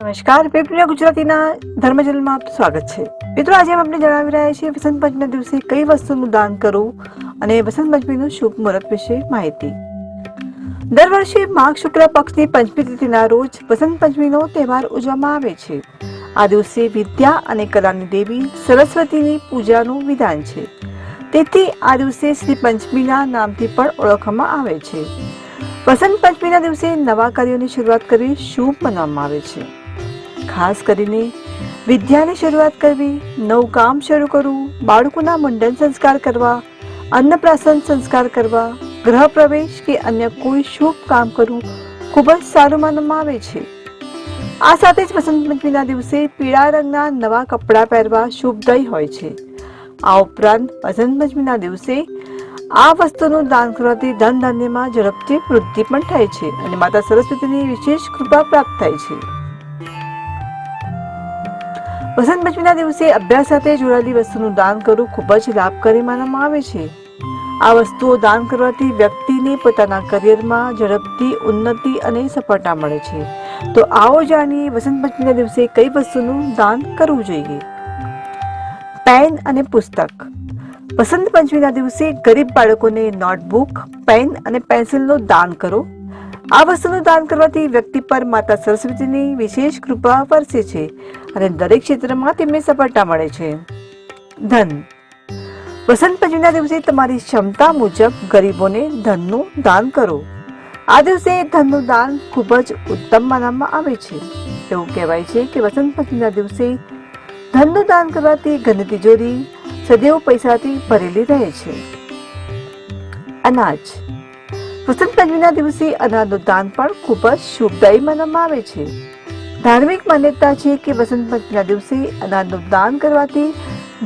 નમસ્કાર પેપરિયા ગુજરાતીના ધર્મજલમાં આપનું સ્વાગત છે. મિત્રો, આજે અમે આપણે જણાવી રહ્યા છીએ વસંત પંચમીના દિવસે કઈ વસ્તુનું દાન કરવું અને વસંત પંચમીનું શુભ મુહૂર્ત વિશે માહિતી. દર વર્ષે માઘ શુક્લ પક્ષની પંચમી તિથિના રોજ વસંત પંચમીનો તહેવાર ઉજવવામાં આવે છે. આ દિવસે વિદ્યા અને કલાની દેવી સરસ્વતીની પૂજાનું વિધાન છે. તેથી આ દિવસે શ્રી પંચમીના નામથી પણ ઓળખવામાં આવે છે. વસંત પંચમીના દિવસે નવા કાર્યોની શરૂઆત કરવી શુભ માનવામાં આવે છે. ખાસ કરીને વિદ્યાની શરૂઆત કરવી, નવું કામ શરૂ કરવું, બાળકોના મંડન સંસ્કાર કરવા, અન્નપ્રાશન સંસ્કાર કરવા ગ્રહ પ્રવેશ કે અન્ય કોઈ શુભ કામ કરવું ખૂબ જ સારું માનવામાં આવે છે. આ સાથે જ વસંત પંચમીના દિવસે પીળા રંગના નવા કપડાં પહેરવા શુભદાયી હોય છે. આ ઉપરાંત વસંત પંચમીના દિવસે આ વસ્તુનું દાન કરવાથી ધન ધાન્યમાં ઝડપથી વૃદ્ધિ પણ થાય છે અને માતા સરસ્વતીની વિશેષ કૃપા પ્રાપ્ત થાય છે. વસંત પંચમીના દિવસે અભ્યાસ સાથે જોડાયેલી વસ્તુનું દાન કરવું ખૂબ જ લાભકારી માનવામાં આવે છે. આ વસ્તુઓ દાન કરવાથી વ્યક્તિને પોતાના કરિયરમાં ઝડપથી, ઉન્નતિ અને સફળતા મળે છે. તો આવો જાણીએ વસંત પંચમીના દિવસે કઈ વસ્તુનું દાન કરવું જોઈએ. પેન અને પુસ્તક. વસંત પંચમીના દિવસે ગરીબ બાળકોને નોટબુક, પેન અને પેન્સિલનું દાન કરો. આ વસ્તુનું દાન કરવાથી વ્યક્તિ પર માતા સરસ્વતીની વિશેષ કૃપા વરસે છે અને દરેક ક્ષેત્રમાં તેમને સફળતા મળે છે. ધન. વસંત પંચમીના દિવસે તમારી ક્ષમતા મુજબ ગરીબોને ધનનું દાન કરો. આ દિવસે ધનનું દાન ખૂબ જ ઉત્તમ માનવામાં આવે છે. એવું કહેવાય છે કે વસંત પંચમીના દિવસે ધનનું દાન કરવાથી ઘરની તિજોરી, સદૈવ પૈસાથી ભરેલી રહે છે. અનાજ. વસંત પંચમીના દિવસે અનાજનું દાન પણ ખૂબ જ શુભદાયી માનવામાં આવે છે. ધાર્મિક માન્યતા છે કે વસંત પંચમીના દિવસે અનાજનું દાન કરવાથી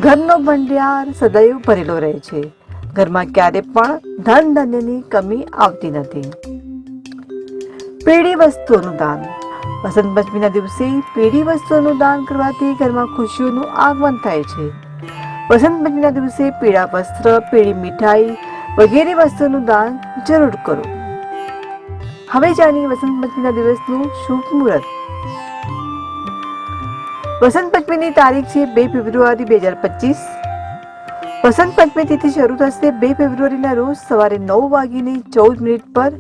ઘરનો ભંડાર સદૈવ ભરેલો રહે છે. ઘરમાં ક્યારે પણ ધન ધાન્યની કમી આવતી નથી. પીળી વસ્તુઓનું દાન. વસંત પંચમીના દિવસે પીળી વસ્તુઓનું દાન કરવાથી ઘરમાં ખુશીઓનું આગમન થાય છે. વસંત પંચમીના દિવસે પીળા વસ્ત્ર, પીળી મીઠાઈ વગેરે વસ્તુનું દાન જરૂર કરો. હવે જાણીએ વસંત પંચમીના દિવસનું શુભ મુહૂર્ત. વસંત પંચમીની તારીખ છે બે ફેબ્રુઆરી બે હજાર પચીસ. વસંત પંચમી તિથિ શરૂ થશે બે ફેબ્રુઆરીના રોજ સવારે નવ વાગીને ચૌદ મિનિટ પર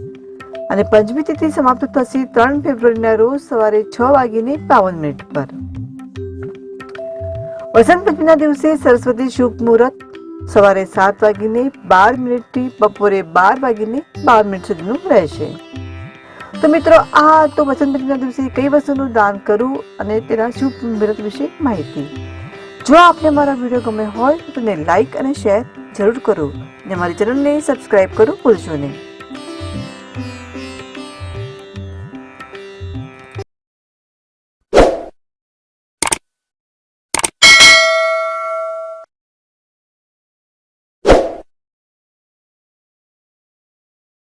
અને પંચમી તિથિ સમાપ્ત થશે ત્રણ ફેબ્રુઆરીના રોજ સવારે છ વાગીને બાવન મિનિટ પર. વસંત પંચમીના દિવસે સરસ્વતી શુભ મુહૂર્ત. સવારે સાત વાગીને બાર મિનિટથી બપોરે બાર વાગીને બાર મિનિટ સુધીનું રહેશે. તો મિત્રો, આ તો વસંત પંચમીના દિવસે કઈ વસ્તુનું દાન કરવું અને તેના શુભ મુહૂર્ત વિશે માહિતી. જો આપને મારા વીડિયો ગમે હોય તો તેને લાઇક અને શેર જરૂર કરો. અને મારી ચેનલને સબસ્ક્રાઇબ કરવું ભૂલશો નહીં.